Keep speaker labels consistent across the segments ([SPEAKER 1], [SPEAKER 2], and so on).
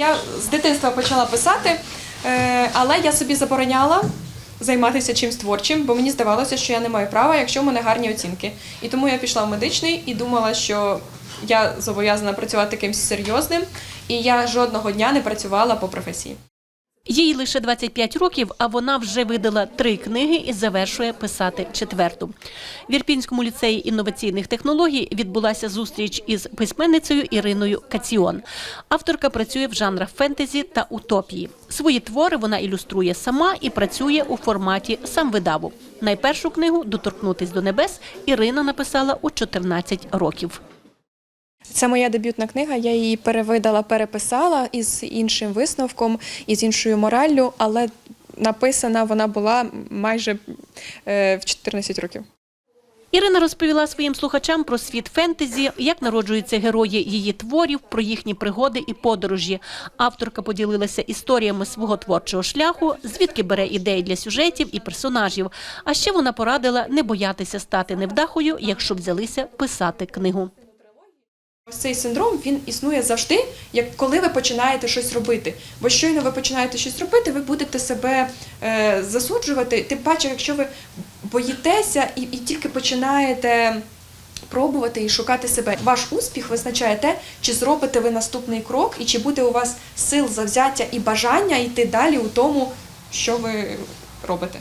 [SPEAKER 1] Я з дитинства почала писати, е, але я собі забороняла займатися чимсь творчим, бо мені здавалося, що я не маю права, якщо в мене гарні оцінки. І тому я пішла в медичний і думала, що я зобов'язана працювати кимось серйозним, і я жодного дня не працювала по професії.
[SPEAKER 2] Їй лише 25 років, а вона вже видала три книги і завершує писати четверту. В Ірпінському ліцеї інноваційних технологій відбулася зустріч із письменницею Іриною Каціон. Авторка працює в жанрах фентезі та утопії. Свої твори вона ілюструє сама і працює у форматі самвидаву. Найпершу книгу Доторкнутись до небес Ірина написала у 14 років.
[SPEAKER 1] Це моя дебютна книга. Я її перевидала, переписала із іншим висновком, із іншою мораллю, але написана вона була майже е, в 14 років.
[SPEAKER 2] Ірина розповіла своїм слухачам про світ фентезі, як народжуються герої її творів, про їхні пригоди і подорожі. Авторка поділилася історіями свого творчого шляху, звідки бере ідеї для сюжетів і персонажів. А ще вона порадила не боятися стати невдахою, якщо взялися писати книгу.
[SPEAKER 1] Цей синдром він існує завжди, як коли ви починаєте щось робити. Бо щойно ви починаєте щось робити, ви будете себе е, засуджувати. Тим паче, якщо ви боїтеся і, і тільки починаєте пробувати і шукати себе. Ваш успіх визначає те, чи зробите ви наступний крок, і чи буде у вас сил, завзяття і бажання йти далі у тому, що ви робите.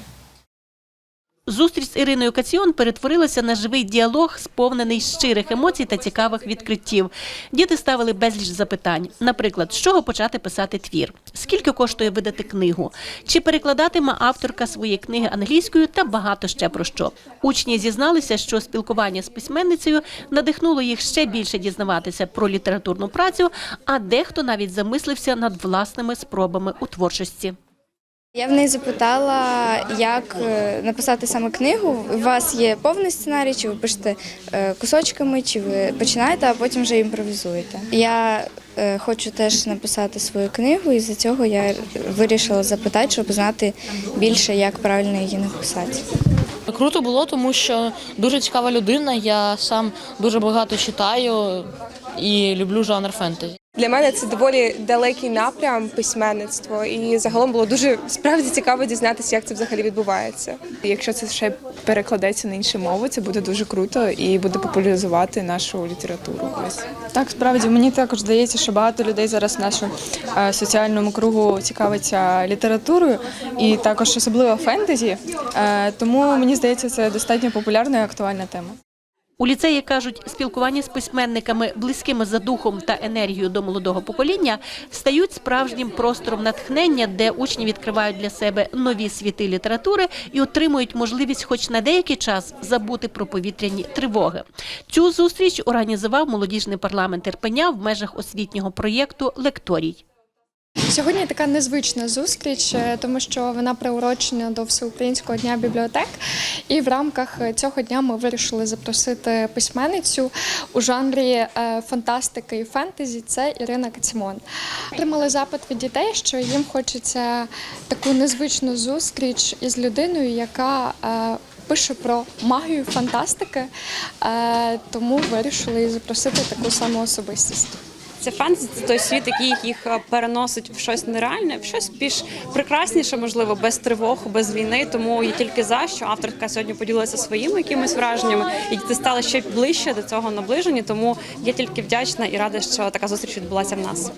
[SPEAKER 2] Зустріч з Іриною Каціон перетворилася на живий діалог, сповнений щирих емоцій та цікавих відкриттів. Діти ставили безліч запитань. Наприклад, з чого почати писати твір, скільки коштує видати книгу, чи перекладатиме авторка свої книги англійською та багато ще про що. Учні зізналися, що спілкування з письменницею надихнуло їх ще більше дізнаватися про літературну працю, а дехто навіть замислився над власними спробами у творчості.
[SPEAKER 3] Я в неї запитала, як е, написати саме книгу. У вас є повний сценарій, чи ви пишете е, кусочками, чи ви починаєте, а потім вже імпровізуєте. Я е, хочу теж написати свою книгу, і за цього я вирішила запитати, щоб знати більше, як правильно її написати.
[SPEAKER 4] Круто було, тому що дуже цікава людина. Я сам дуже багато читаю і люблю жанр фентезі.
[SPEAKER 5] Для мене це доволі далекий напрям письменництво, і загалом було дуже справді цікаво дізнатися, як це взагалі відбувається. Якщо це ще перекладеться на інші мови, це буде дуже круто і буде популяризувати нашу літературу. Ось.
[SPEAKER 6] Так, справді мені також здається, що багато людей зараз в нашому е, соціальному кругу цікавиться літературою і також особливо фентезі. Е, тому мені здається, це достатньо популярна і актуальна тема.
[SPEAKER 2] У ліцеї кажуть, спілкування з письменниками, близькими за духом та енергією до молодого покоління, стають справжнім простором натхнення, де учні відкривають для себе нові світи літератури і отримують можливість, хоч на деякий час, забути про повітряні тривоги. Цю зустріч організував молодіжний парламент Ірпеня в межах освітнього проєкту Лекторій.
[SPEAKER 7] Сьогодні така незвична зустріч, е, тому що вона приурочена до всеукраїнського дня бібліотек. І в рамках цього дня ми вирішили запросити письменницю у жанрі е, фантастики і фентезі. Це Ірина Кацімон. Отримали запит від дітей, що їм хочеться таку незвичну зустріч із людиною, яка е, Пише про магію фантастики, е, тому вирішили запросити таку саму особистість.
[SPEAKER 8] Це фентезі – це той світ, який їх е, переносить в щось нереальне, в щось більш прекрасніше, можливо, без тривог, без війни. Тому я тільки за що авторка сьогодні поділилася своїми якимись враженнями, і діти стали ще ближче до цього наближені. Тому я тільки вдячна і рада, що така зустріч відбулася в нас.